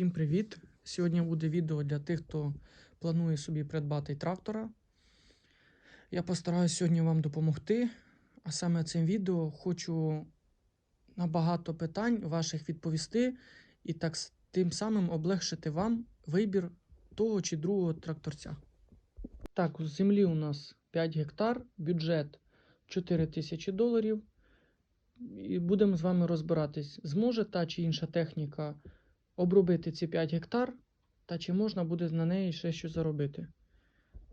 Всім привіт! Сьогодні буде відео для тих, хто планує собі придбати трактора. Я постараюсь сьогодні вам допомогти. А саме цим відео хочу на багато питань ваших відповісти і так тим самим облегшити вам вибір того чи другого тракторця. Так, у землі у нас 5 гектар, бюджет 4 тисячі доларів. І будемо з вами розбиратись, зможе та чи інша техніка обробити ці 5 гектар, та чи можна буде на неї ще щось заробити.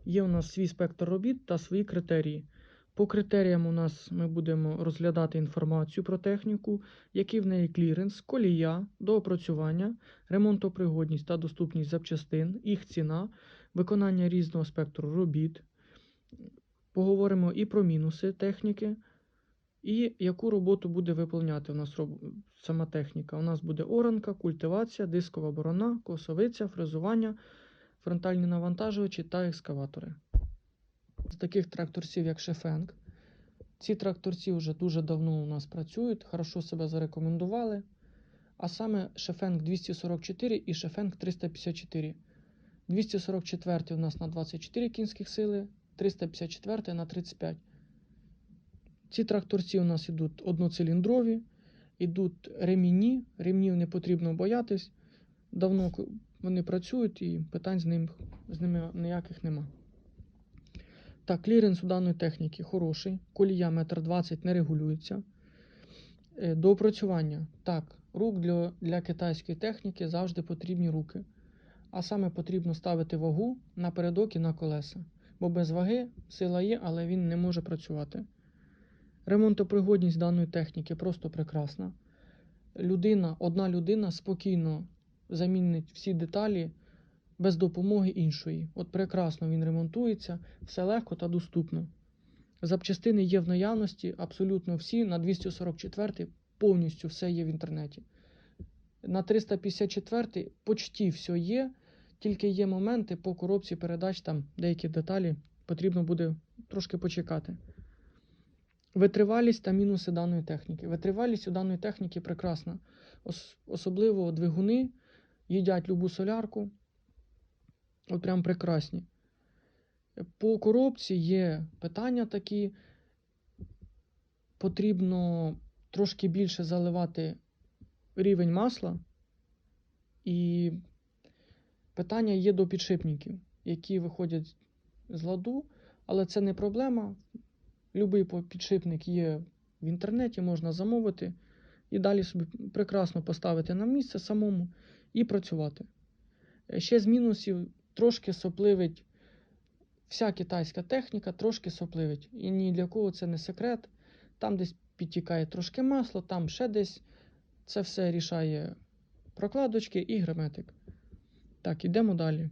Є у нас свій спектр робіт та свої критерії. По критеріям у нас ми будемо розглядати інформацію про техніку, який в неї кліренс, колія, доопрацювання, ремонтопригодність та доступність запчастин, їх ціна, виконання різного спектру робіт. Поговоримо і про мінуси техніки, і яку роботу буде виповняти у нас роб... сама техніка. У нас буде оранка, культивація, дискова борона, косовиця, фрезування, фронтальні навантажувачі та екскаватори. З таких тракторців, як Шефенг. Ці тракторці вже дуже давно у нас працюють, хорошо себе зарекомендували. А саме Шефенг 244 і Шефенг 354. 244 у нас на 24 кінських сили, 354 на 35. Ці тракторці у нас йдуть одноциліндрові, йдуть ремінні, ремнів не потрібно боятись. Давно вони працюють і питань з, ним, з ними ніяких нема. Так, кліренс у даної техніки хороший. Колія 1,20 м не регулюється. Е, До опрацювання. Так, рук для, для китайської техніки завжди потрібні руки. А саме потрібно ставити вагу напередок і на колеса. Бо без ваги сила є, але він не може працювати. Ремонтопригодність даної техніки просто прекрасна. Людина, одна людина спокійно замінить всі деталі без допомоги іншої. От прекрасно він ремонтується, все легко та доступно. Запчастини є в наявності, абсолютно всі. На 244 повністю все є в інтернеті. На 354 почти все є, тільки є моменти по коробці передач, там деякі деталі потрібно буде трошки почекати. Витривалість та мінуси даної техніки. Витривалість у даної техніки прекрасна. Ос- особливо двигуни їдять любу солярку. От прям прекрасні. По коробці є питання такі. Потрібно трошки більше заливати рівень масла. І питання є до підшипників, які виходять з ладу, але це не проблема. Любий підшипник є в інтернеті, можна замовити і далі собі прекрасно поставити на місце самому і працювати. Е, Ще з мінусів трошки сопливить вся китайська техніка, трошки сопливить. І ні для кого це не секрет. Там десь підтікає трошки масло, там ще десь. Це все рішає прокладочки і герметик. Так, ідемо далі.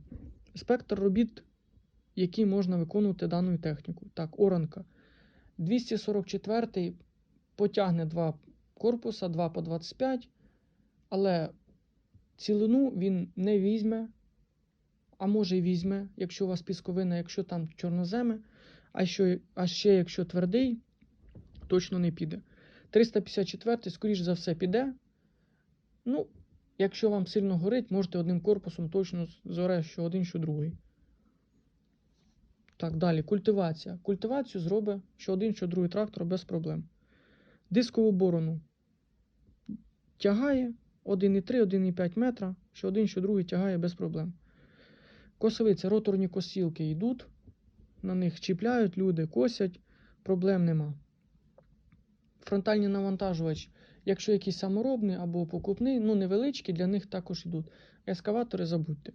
Спектр робіт, які можна виконувати даною техніку. Так, оранка. 244 потягне два корпуса, 2 по 25, але цілину він не візьме, а може й візьме, якщо у вас пісковина, якщо там чорноземи, а, що, а ще якщо твердий, точно не піде. 354, скоріш за все, піде. Ну, якщо вам сильно горить, можете одним корпусом точно зоре, що один, що другий. Так, далі. Культивація. Культивацію зробить що один, що другий трактор без проблем. Дискову борону тягає 1,3, 1,5 метра, що один, що другий тягає без проблем. Косовиця, роторні косілки йдуть, на них чіпляють люди, косять, проблем нема. Фронтальний навантажувач, якщо якийсь саморобний або покупний, ну невеличкі, для них також йдуть. Ескаватори забудьте.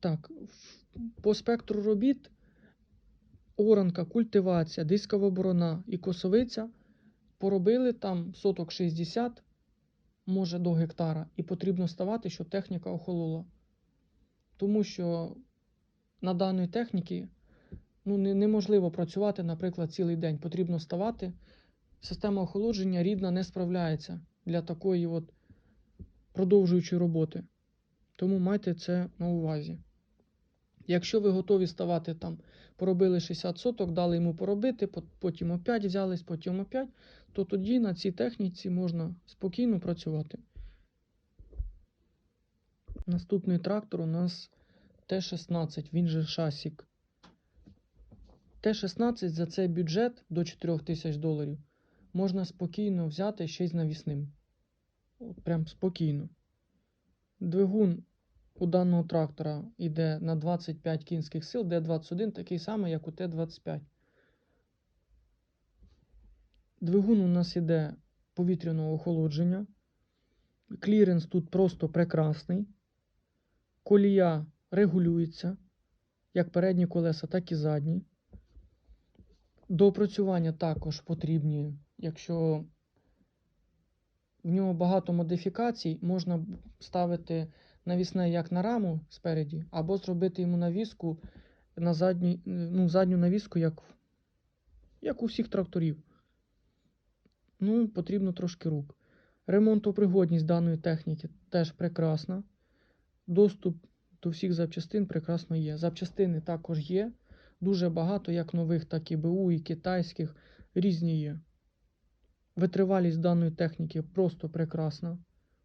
Так, по спектру робіт оранка, культивація, дискова борона і косовиця поробили там соток 60, може до гектара, і потрібно ставати, щоб техніка охолола. Тому що на даної техніки ну, не, неможливо працювати, наприклад, цілий день. Потрібно ставати. Система охолодження рідна не справляється для такої от продовжуючої роботи. Тому майте це на увазі. Якщо ви готові ставати там, поробили 60 соток, дали йому поробити, пот- потім опять взялись, потім опять, то тоді на цій техніці можна спокійно працювати. Наступний трактор у нас Т-16, він же шасік. Т-16 за цей бюджет до 4 тисяч доларів можна спокійно взяти ще й з навісним. Прям спокійно. Двигун у даного трактора йде на 25 кінських сил, Д-21 такий самий, як у Т-25. Двигун у нас іде повітряного охолодження. Кліренс тут просто прекрасний. Колія регулюється, як передні колеса, так і задні. До опрацювання також потрібні, якщо в нього багато модифікацій, можна ставити навісне як на раму спереді, або зробити йому навіску на задній, ну, задню навіску, як, як у всіх тракторів. Ну, потрібно трошки рук. Ремонтопригодність даної техніки теж прекрасна. Доступ до всіх запчастин прекрасно є. Запчастини також є. Дуже багато, як нових, так і БУ, і китайських. Різні є. Витривалість даної техніки просто прекрасна.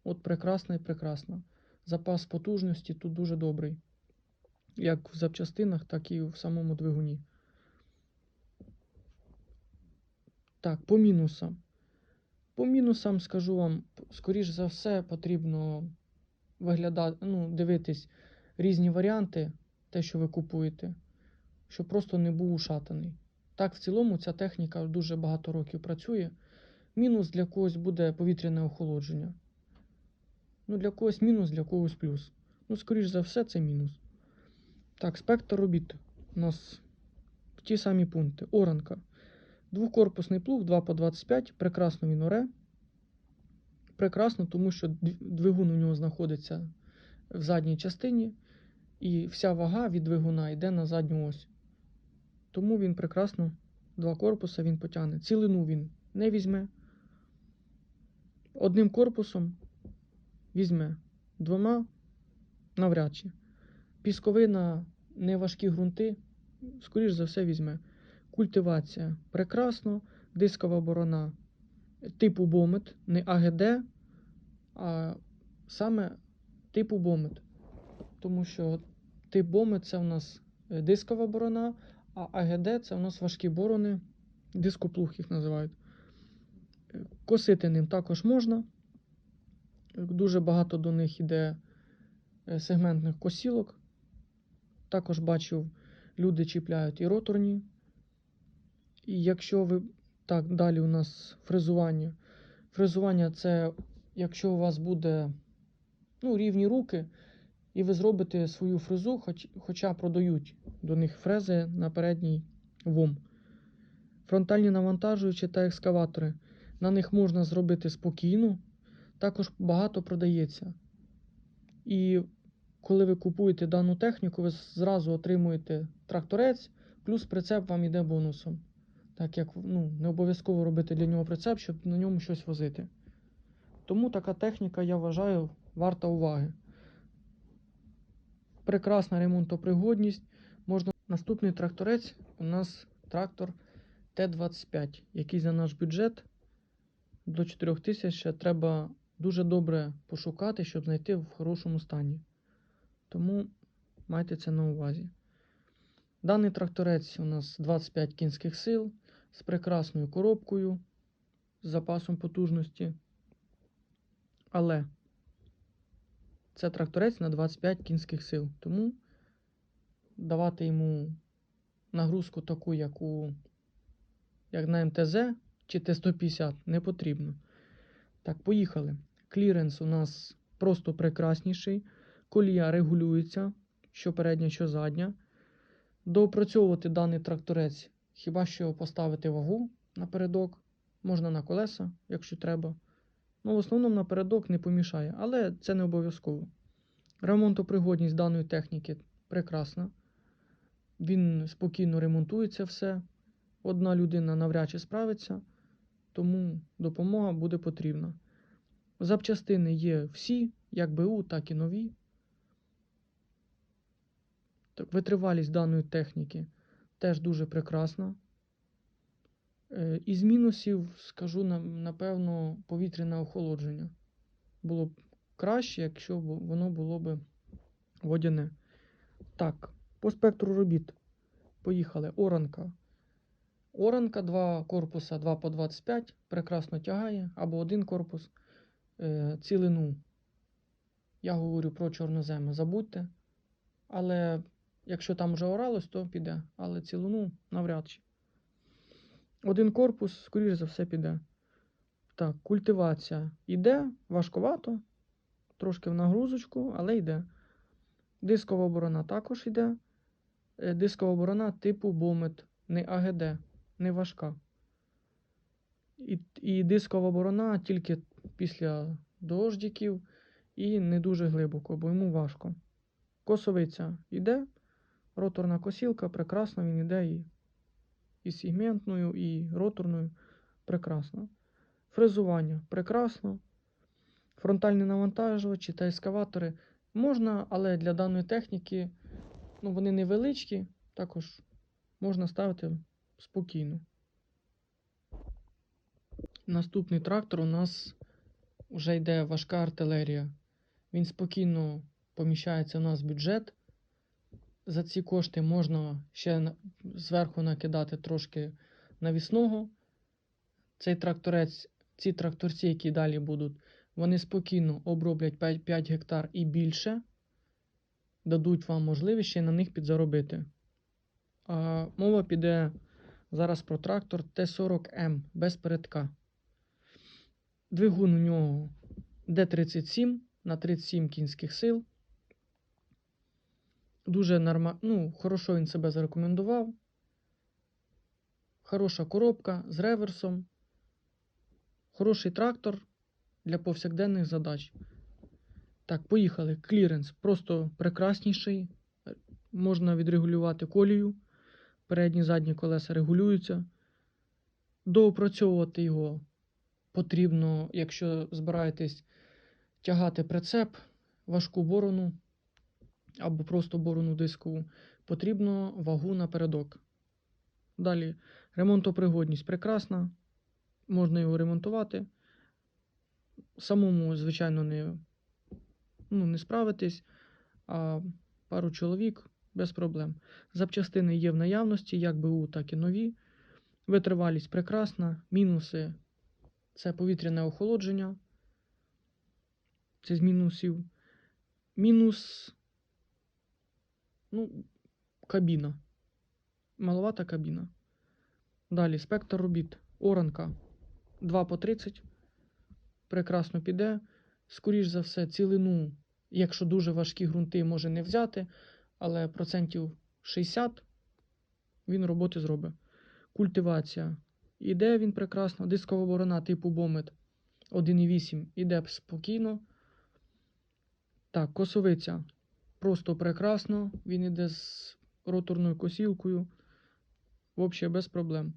От прекрасна і прекрасна. Запас потужності тут дуже добрий. Як в запчастинах, так і в самому двигуні. Так, по мінусам. По мінусам скажу вам, скоріш за все, потрібно виглядати, ну, дивитись різні варіанти, те, що ви купуєте, щоб просто не був ушатаний. Так, в цілому, ця техніка дуже багато років працює. Мінус для когось буде повітряне охолодження. Ну, для когось мінус, для когось плюс. Ну, скоріш за все, це мінус. Так, спектр робіт у нас ті самі пункти. Оранка. Двокорпусний плуг 2 по 25. Прекрасно він оре. Прекрасно, тому що двигун у нього знаходиться в задній частині, і вся вага від двигуна йде на задню ось. Тому він прекрасно, два корпуса він потягне. Цілину він не візьме. Одним корпусом візьме, двома навряд чи. Пісковина, неважкі ґрунти, скоріш за все, візьме. Культивація прекрасно, дискова борона типу бомет, не АГД, а саме типу бомет. Тому що тип бомет це у нас е, дискова борона, а АГД це у нас важкі борони, дископлуг їх називають. Е, Косити ним також можна. Дуже багато до них іде е, сегментних косілок. Також бачив, люди чіпляють і роторні. І якщо ви. Так, далі у нас фрезування. Фрезування це якщо у вас буде ну, рівні руки, і ви зробите свою фрезу, хоч, хоча продають до них фрези на передній ВОМ. Фронтальні навантажуючі та екскаватори. На них можна зробити спокійно, також багато продається. І коли ви купуєте дану техніку, ви зразу отримуєте тракторець, плюс прицеп вам йде бонусом. Так як ну, не обов'язково робити для нього прицеп, щоб на ньому щось возити. Тому така техніка, я вважаю, варта уваги. Прекрасна ремонтопригодність. Можна... Наступний тракторець у нас трактор Т-25, який за наш бюджет до 4 тисяч ще треба дуже добре пошукати, щоб знайти в хорошому стані. Тому майте це на увазі. Даний тракторець у нас 25 кінських сил з прекрасною коробкою, з запасом потужності. Але це тракторець на 25 кінських сил. Тому давати йому нагрузку таку, як у як на МТЗ чи Т-150 не потрібно. Так, поїхали. Кліренс у нас просто прекрасніший. Колія регулюється, що передня, що задня. Доопрацьовувати даний тракторець, хіба що поставити вагу напередок, можна на колеса, якщо треба. Ну, в основному напередок не помішає, але це не обов'язково. Ремонтопригодність даної техніки прекрасна. Він спокійно ремонтується все. Одна людина навряд чи справиться, тому допомога буде потрібна. Запчастини є всі, як БУ, так і нові. Витривалість даної техніки теж дуже прекрасна. Е, Із мінусів скажу напевно, повітряне охолодження. Було б краще, якщо б воно було б водяне. Так, по спектру робіт. Поїхали. Оранка. Оранка, два корпуса 2 по 25, прекрасно тягає, або один корпус. Е, цілину. Я говорю про чорноземи, забудьте. Але якщо там вже оралось, то піде. Але цілину навряд чи. Один корпус, скоріш за все, піде. Так, культивація йде, важковато, трошки в нагрузочку, але йде. Дискова оборона також йде. Е, Дискова оборона типу бомет, не АГД, не важка. І, і дискова оборона тільки після дождиків і не дуже глибоко, бо йому важко. Косовиця йде, роторна косілка, прекрасно він йде і, і сегментною, і роторною. Прекрасно. Фрезування прекрасно. Фронтальні навантажувачі та ескаватори можна, але для даної техніки ну, вони невеличкі, також можна ставити спокійно. Наступний трактор у нас вже йде важка артилерія. Він спокійно поміщається у нас в бюджет. За ці кошти можна ще зверху накидати трошки навісного. Цей тракторець, ці тракторці, які далі будуть, вони спокійно оброблять 5, 5 гектар і більше, дадуть вам можливість ще на них підзаробити. А мова піде зараз про трактор Т-40М без передка. Двигун у нього Д-37 на 37 кінських сил. Дуже норма... ну, хорошо він себе зарекомендував. Хороша коробка з реверсом. Хороший трактор для повсякденних задач. Так, поїхали. Кліренс просто прекрасніший. Можна відрегулювати колію. Передні задні колеса регулюються. Доопрацьовувати його потрібно, якщо збираєтесь тягати прицеп, важку борону або просто борону дискову, потрібно вагу напередок. Далі ремонтопригодність прекрасна. Можна його ремонтувати. Самому, звичайно, не, ну, не справитись, а пару чоловік без проблем. Запчастини є в наявності, як БУ, так і нові. Витривалість прекрасна. Мінуси це повітряне охолодження. Це з мінусів. Мінус. Ну, кабіна. Маловата кабіна. Далі спектр робіт. Оранка 2 по 30. Прекрасно піде. Скоріш за все, цілину, якщо дуже важкі ґрунти, може не взяти, але процентів 60 він роботи зробить. Культивація. Іде він прекрасно. Дискова борона типу бомет 1,8 іде спокійно. Так, косовиця. Просто прекрасно. Він іде з роторною косілкою. Взагалі без проблем.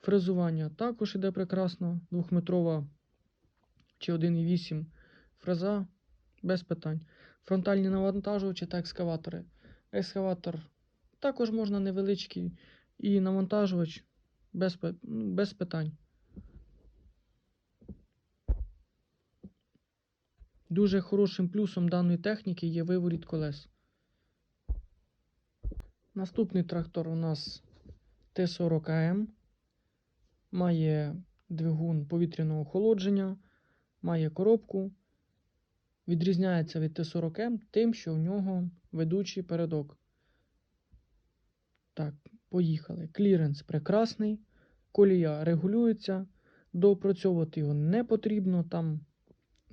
Фрезування також іде прекрасно. Двохметрова чи 1,8 фреза без питань. Фронтальні навантажувачі та екскаватори. Екскаватор також можна невеличкий. І навантажувач без, без питань. Дуже хорошим плюсом даної техніки є виворіт колес. Наступний трактор у нас Т-40АМ. Має двигун повітряного охолодження, має коробку. Відрізняється від Т-40М тим, що в нього ведучий передок. Так, поїхали. Кліренс прекрасний, колія регулюється, доопрацьовувати його не потрібно, там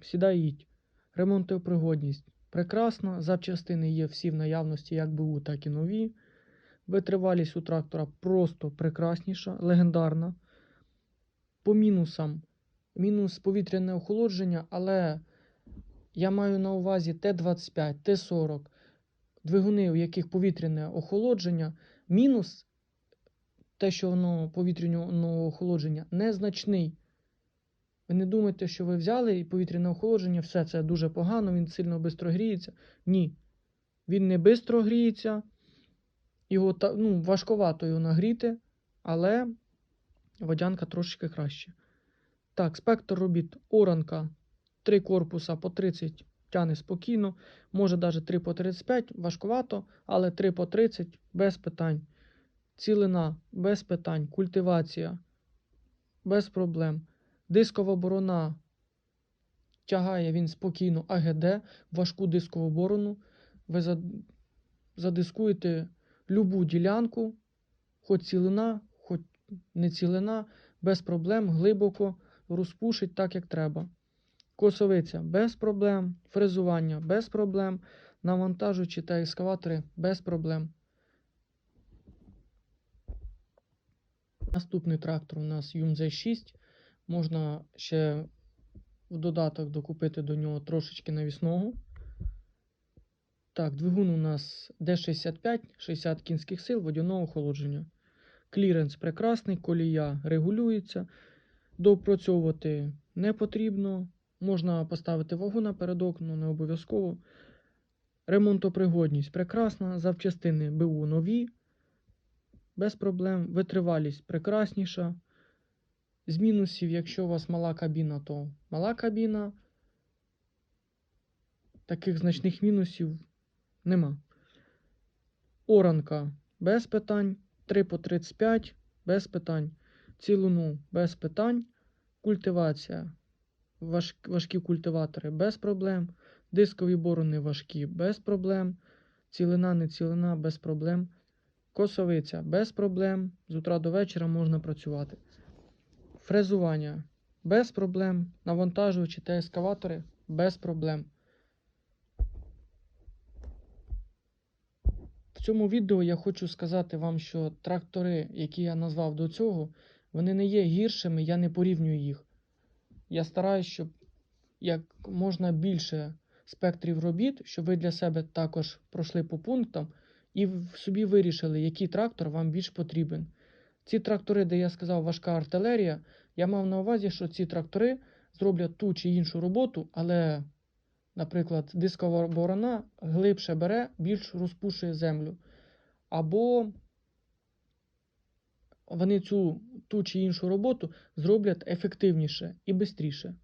сідай їдь. Ремонтопригодність прекрасна, запчастини є всі в наявності, як БУ, так і нові. Витривалість у трактора просто прекрасніша, легендарна. По мінусам, мінус повітряне охолодження, але я маю на увазі Т-25, Т-40, двигуни, у яких повітряне охолодження, мінус те, що воно повітряного охолодження незначний. Ви не думайте, що ви взяли і повітряне охолодження, все це дуже погано, він сильно швидко гріється. Ні. Він не швидко гріється, його ну, важковато його нагріти, але водянка трошечки краще. Так, спектр робіт. Оранка. Три корпуса по 30 тяне спокійно. Може навіть 3 по 35, важкувато, але 3 по 30 без питань. Цілина без питань, культивація без проблем. Дискова борона тягає він спокійно АГД, важку дискову борону. Ви задискуєте любу ділянку, хоч цілина, хоч не цілина, без проблем, глибоко розпушить так, як треба. Косовиця без проблем, фрезування без проблем, навантажуючі та ескаватори без проблем. Наступний трактор у нас Юмзе 6. Можна ще в додаток докупити до нього трошечки навісного. Так, двигун у нас D65, 60 кінських сил водяного охолодження. Кліренс прекрасний, колія регулюється. Доопрацьовувати не потрібно. Можна поставити вагу напередок, але не обов'язково. Ремонтопригодність прекрасна, запчастини БУ нові, без проблем. Витривалість прекрасніша. З мінусів, якщо у вас мала кабіна, то мала кабіна. Таких значних мінусів нема. Оранка без питань. 3 по 35 без питань. Цілину без питань. Культивація. Важ, важкі культиватори без проблем. Дискові борони важкі без проблем. Цілина, не цілина без проблем. Косовиця без проблем. З утра до вечора можна працювати. Фрезування без проблем. Навантажувачі та ескаватори без проблем. В цьому відео я хочу сказати вам, що трактори, які я назвав до цього, вони не є гіршими, я не порівнюю їх. Я стараюсь, щоб як можна більше спектрів робіт, щоб ви для себе також пройшли по пунктам і в собі вирішили, який трактор вам більш потрібен. Ці трактори, де я сказав важка артилерія, я мав на увазі, що ці трактори зроблять ту чи іншу роботу, але, наприклад, дискова борона глибше бере, більш розпушує землю. Або вони цю ту чи іншу роботу зроблять ефективніше і швидше.